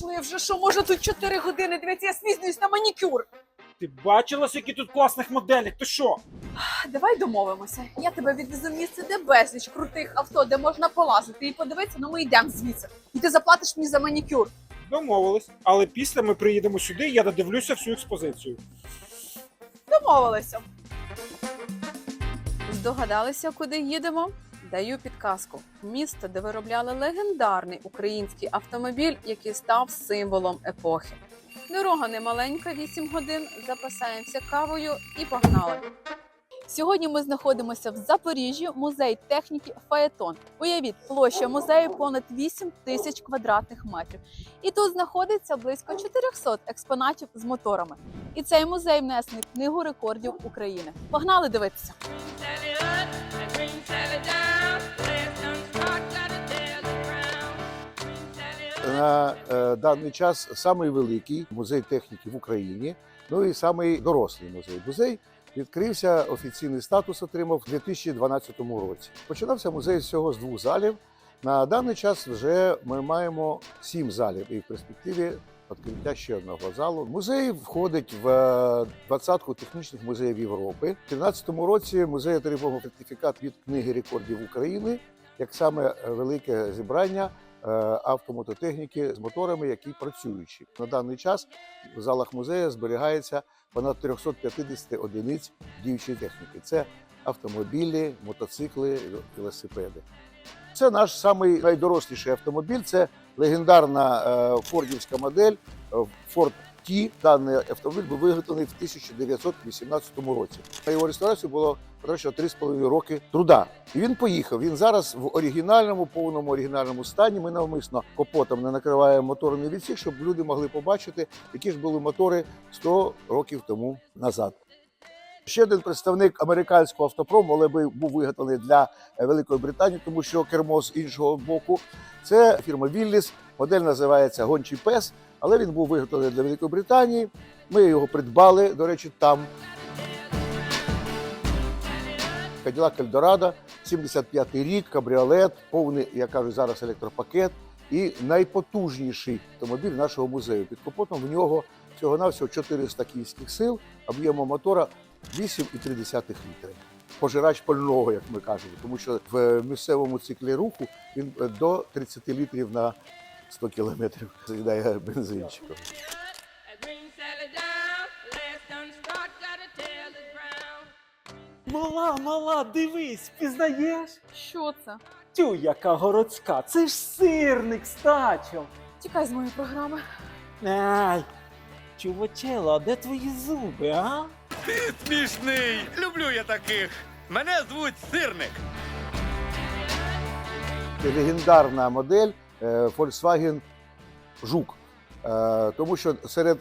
пішли вже, що може тут 4 години. Дивіться, я спізнююсь на манікюр. Ти бачила, скільки тут класних моделей? Ти що? Давай домовимося. Я тебе відвезу в місце, де безліч крутих авто, де можна полазити і подивитися, ну ми йдемо звідси. І ти заплатиш мені за манікюр. Домовились. Але після ми приїдемо сюди, і я додивлюся всю експозицію. Домовилися. Здогадалися, куди їдемо? Даю підказку. Місто, де виробляли легендарний український автомобіль, який став символом епохи. Дорога не маленька, 8 годин. Запасаємося кавою і погнали. Сьогодні ми знаходимося в Запоріжжі, музей техніки Фаетон. Уявіть, площа музею понад 8 тисяч квадратних метрів. І тут знаходиться близько 400 експонатів з моторами. І цей музей внесений в книгу рекордів України. Погнали дивитися. На е, даний час самий великий музей техніки в Україні, ну і самий дорослий музей. Музей відкрився, офіційний статус отримав у 2012 році. Починався музей всього з двох залів. На даний час вже ми маємо сім залів, і в перспективі відкриття ще одного залу. Музей входить в е, двадцятку технічних музеїв Європи. У 2013 році музей отримав сертифікат від книги рекордів України як саме е, велике зібрання автомототехніки з моторами, які працюючі. На даний час в залах музею зберігається понад 350 одиниць діючої техніки. Це автомобілі, мотоцикли, велосипеди. Це наш самий найдоросліший автомобіль. Це легендарна е, фордівська модель е, Ford T. Даний автомобіль був виготовлений в 1918 році. На його реставрацію було потрачено 3,5 роки труда. І він поїхав. Він зараз в оригінальному, повному оригінальному стані. Ми навмисно капотом не накриваємо моторний відсік, щоб люди могли побачити, які ж були мотори 100 років тому назад. Ще один представник американського автопрому, але би був виготовлений для Великої Британії, тому що кермо з іншого боку. Це фірма Вілліс. Модель називається Гончий пес, але він був виготовлений для Великої Британії. Ми його придбали, до речі, там. Cadillac Eldorado, 75-й рік, кабріолет, повний, я кажу, зараз електропакет і найпотужніший автомобіль нашого музею. Під капотом в нього всього-навсього 400 кінських сил, об'ємом мотора 8,3 літри. Пожирач пального, як ми кажемо, тому що в місцевому циклі руху він е, до 30 літрів на 100 кілометрів з'їдає бензинчиком. Мала, мала, дивись, пізнаєш? Що це? Тю, яка городська, це ж сирник з тачом. Тікай з моєї програми. Ай, чувачело, а де твої зуби, а? Ти смішний! Люблю я таких! Мене звуть Сирник. легендарна модель Volkswagen Жук. Е, Тому що серед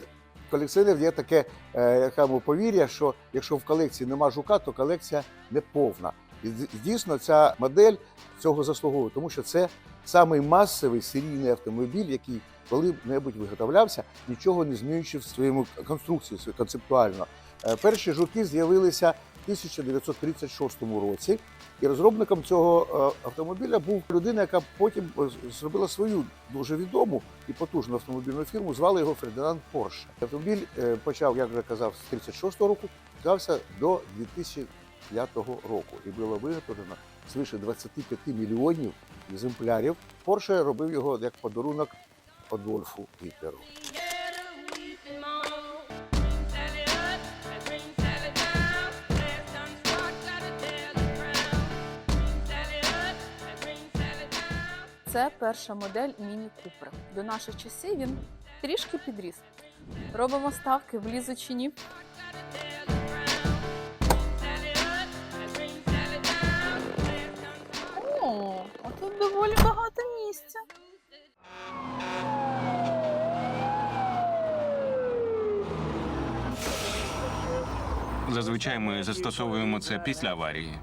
колекціонерів є таке е, повір'я, що якщо в колекції нема жука, то колекція не повна. І дійсно ця модель цього заслуговує, тому що це самий масовий серійний автомобіль, який коли-небудь виготовлявся, нічого не змінюючи в своєму конструкції концептуально. Е, Перші жуки з'явилися 1936 році. І розробником цього е, автомобіля був людина, яка потім е, зробила свою дуже відому і потужну автомобільну фірму. Звали його Фердинанд Порше. Автомобіль е, почав, як вже казав, з 36 року, вдався до 2005 року і було виготовлено свише 25 мільйонів екземплярів. Порше робив його як подарунок Адольфу Гітлеру. Це перша модель Міні Купер. До наших часів він трішки підріс. Робимо ставки, влізу чи ні. О, тут доволі багато місця. Зазвичай ми застосовуємо це після аварії.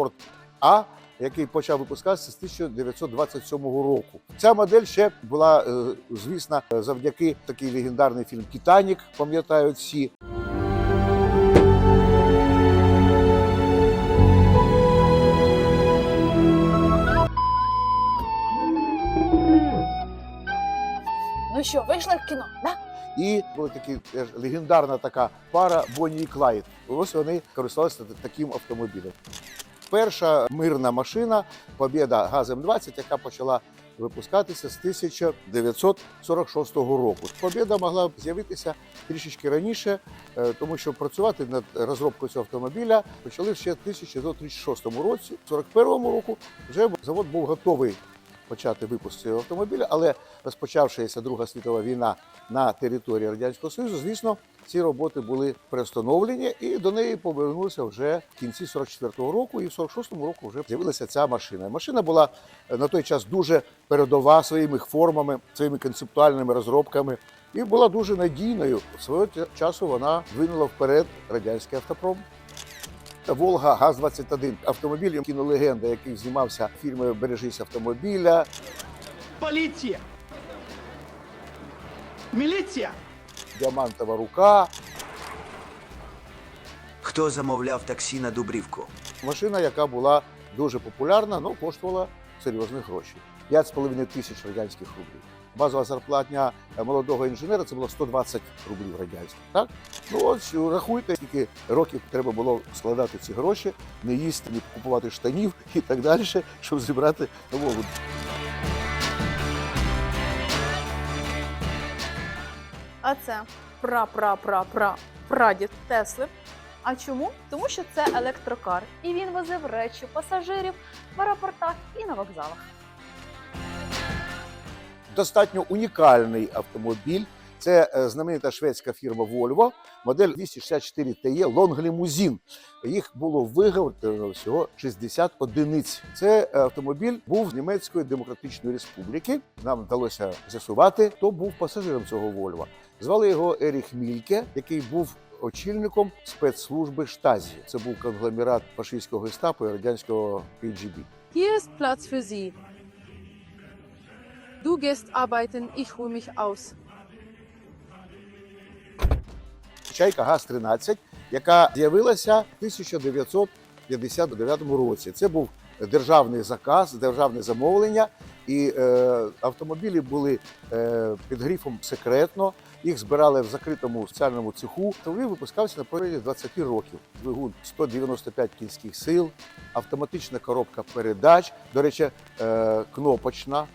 Комфорт А. Який почав випускатися з 1927 року. Ця модель ще була, е, звісна, завдяки такий легендарний фільм Титанік, пам'ятають всі. Ну що, вийшли в кіно? да? І була такі теж легендарна така пара Бонні і Клайд. Ось вони користувалися таким автомобілем. Перша мирна машина Побєда газм 20 яка почала випускатися з 1946 року. Побєда могла з'явитися трішечки раніше, е, тому що працювати над розробкою цього автомобіля почали ще в 1936 році. В 41 року вже завод був готовий почати випуск цього автомобіля, але розпочавшися Друга світова війна на території радянського союзу, звісно, ці роботи були приостановлені, і до неї повернулися вже в кінці 44-го року, і в 46-му року вже з'явилася ця машина. Машина була на той час дуже передова своїми формами, своїми концептуальними розробками. І була дуже надійною. Свого часу вона двинула вперед радянський автопром. Волга ГАЗ-21 автомобіль кінолегенда, який знімався в фільмі Бережись автомобіля, Поліція! Міліція! Діамантова рука. Хто замовляв таксі на Дубрівку? Машина, яка була дуже популярна, але коштувала серйозних грошей. 5,5 тисяч радянських рублів. Базова зарплатня е, молодого інженера це було 120 рублів радянських. Так? Ну ось рахуйте, скільки років треба було складати ці гроші, не їсти, не купувати штанів і так далі, щоб зібрати нову. А це пра-пра-пра-пра прадід Тесли. А чому? Тому що це електрокар, і він возив речі пасажирів в аеропортах і на вокзалах. Достатньо унікальний автомобіль. Це е, знаменита шведська фірма Volvo, модель 264 TE Long Limousine. Їх було виготовлено всього 60 одиниць. Це е, автомобіль був з Німецької Демократичної Республіки. Нам вдалося з'ясувати, хто був пасажиром цього Volvo. Звали його Еріх Мільке, який був очільником спецслужби Штазі. Це був конгломерат фашистського гестапо і радянського KGB. Hier ist Platz Sie. Du gehst arbeiten, ich ruhe mich aus. Чайка ГАЗ-13, яка з'явилася в 1959 році. Це був державний заказ, державне замовлення, і е, автомобілі були е, під грифом секретно. Їх збирали в закритому спеціальному цеху. Автомобіль випускався на протязі 20 років. Двигун 195 кінських сил, автоматична коробка передач. До речі, е, кнопочна.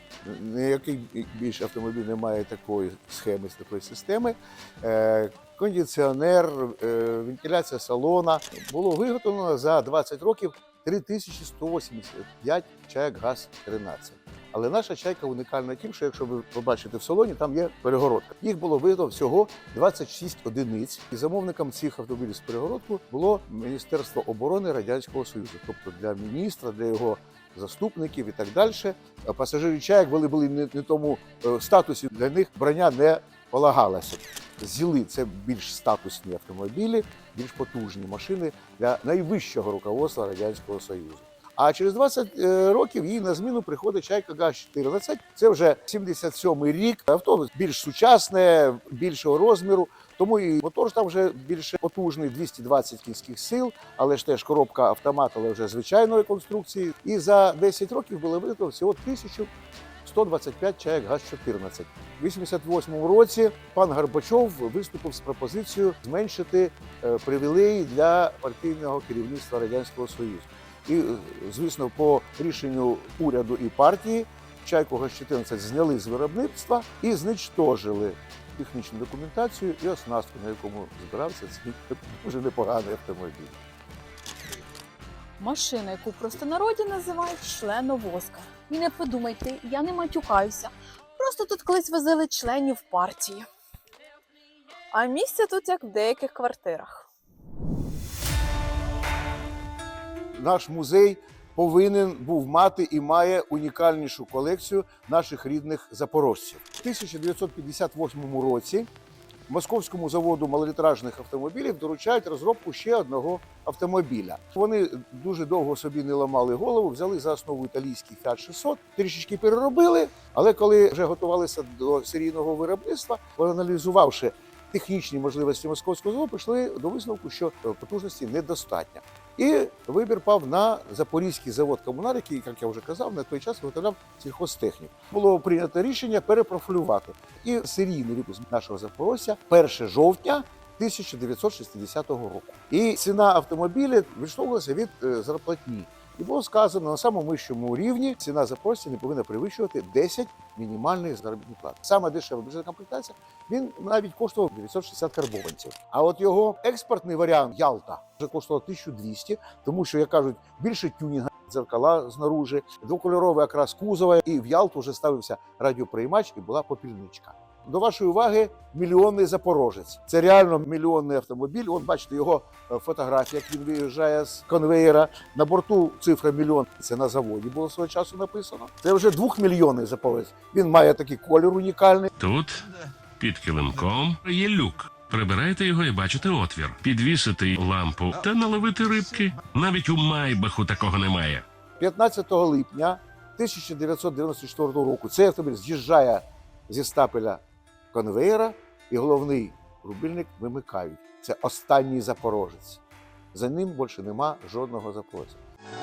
Ніякий більше автомобіль не має такої схеми, такої системи. Е, кондиціонер, е, вентиляція салона. Було виготовлено за 20 років 3185 чайок ГАЗ-13. Але наша чайка унікальна тим, що якщо ви побачите в салоні, там є перегородка. Їх було виготовлено всього 26 одиниць. І замовником цих автомобілів з перегородкою було Міністерство оборони Радянського Союзу, тобто для міністра, для його заступників і так далі. А Пасажири чаєк були, були не, не тому е, статусі, для них броня не полагалася. Зіли це більш статусні автомобілі, більш потужні машини для найвищого руководства Радянського Союзу. А через 20 е, років їй на зміну приходить чайка ГАЗ-14. Це вже 77-й рік. Авто більш сучасне, більшого розміру. Тому і мотор там вже більш потужний, 220 кінських сил, але ж теж коробка автомат, але вже звичайної конструкції. І за 10 років було виготовлено всього 1125 чаєк ГАЗ-14. У 88-му році пан Горбачов виступив з пропозицією зменшити е, привілеї для партійного керівництва Радянського Союзу. І, е, звісно, по рішенню уряду і партії чайку ГАЗ-14 зняли з виробництва і знищожили технічну документацію і оснастку, на якому збирався цей дуже непоганий автомобіль. Машина, яку в простонароді називають членовозка. І не подумайте, я не матюкаюся. Просто тут колись возили членів партії. А місця тут як в деяких квартирах. Наш музей повинен був мати і має унікальнішу колекцію наших рідних запорожців. У 1958 році московському заводу малолітражних автомобілів доручають розробку ще одного автомобіля. Вони дуже довго собі не ламали голову, взяли за основу італійський Fiat 600, трішечки переробили. Але коли вже готувалися до серійного виробництва, аналізувавши технічні можливості московського заводу, прийшли до висновку, що потужності недостатньо. І вибір пав на запорізький завод комунар, який, як я вже казав, на той час виготовляв сільхозтехніку. Було прийнято рішення перепрофілювати. І серійний випуск нашого Запорожця 1 жовтня 1960 року. І ціна автомобіля відштовхувалася від е, зарплатні. І було сказано на самому вищому рівні ціна запорожця не повинна перевищувати 10 мінімальних заробітних плат. Саме дешева бюджетна комплектація він навіть коштував 960 карбованців. А от його експортний варіант Ялта вже коштував 1200, тому що, як кажуть, більше тюнінга. Дзеркала знаружи, двокольоровий окрас кузова, і в Ялту вже ставився радіоприймач і була попільничка. До вашої уваги мільйонний запорожець. Це реально мільйонний автомобіль. От бачите його е, фотографія, як він виїжджає з конвеєра. На борту цифра мільйон. Це на заводі було свого часу написано. Це вже двохмільйонний запорожець. Він має такий колір унікальний. Тут під килимком є люк. Прибирайте його і бачите отвір. Підвісити лампу та наловити рибки. Навіть у майбаху такого немає. 15 липня 1994 року цей автомобіль з'їжджає зі стапеля конвеєра, і головний рубильник вимикають. Це останній запорожець. За ним більше нема жодного запорожця.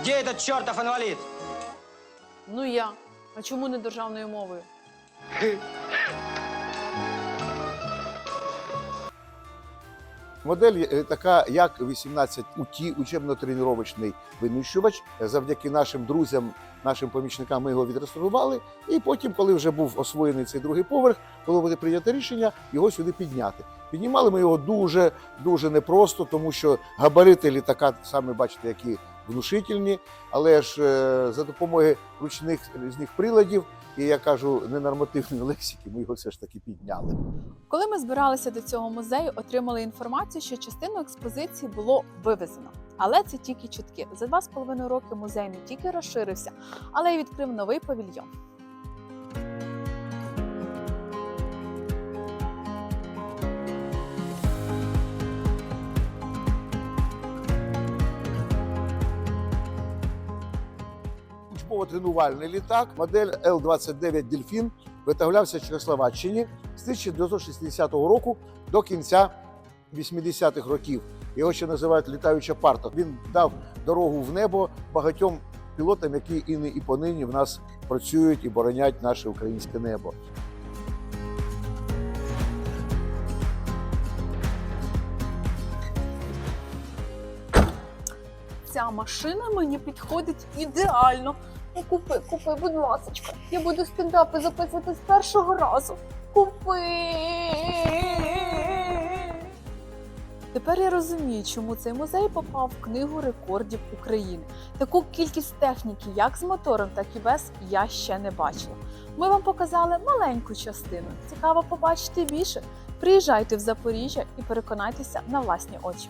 Де этот чортов інвалід? Ну я. А чому не державною мовою? Модель е, така, як 18 УТІ, учебно-тренувачний винищувач. Завдяки нашим друзям, нашим помічникам ми його відреставрували. І потім, коли вже був освоєний цей другий поверх, було буде прийнято рішення його сюди підняти. Піднімали ми його дуже дуже непросто, тому що габарити літака саме бачите, які внушительні, але ж е, за допомогою ручних різних приладів і я кажу ненормативної лексики, ми його все ж таки підняли. Коли ми збиралися до цього музею, отримали інформацію, що частину експозиції було вивезено. Але це тільки чутки. За два з половиною роки музей не тільки розширився, але й відкрив новий павільйон. Учбово-тренувальний літак, модель Л-29 Дельфін виготовлявся в Чехословаччині з 1960 року до кінця 80-х років. Його ще називають літаюча парта. Він дав дорогу в небо багатьом пілотам, які і, не- і понині в нас працюють і боронять наше українське небо. Ця машина мені підходить ідеально. Ну, купи, купи, будь ласочка. Я буду стендапи записувати з першого разу. Купи. Тепер я розумію, чому цей музей попав в книгу рекордів України. Таку кількість техніки, як з мотором, так і без, я ще не бачила. Ми вам показали маленьку частину. Цікаво побачити більше. Приїжджайте в Запоріжжя і переконайтеся на власні очі.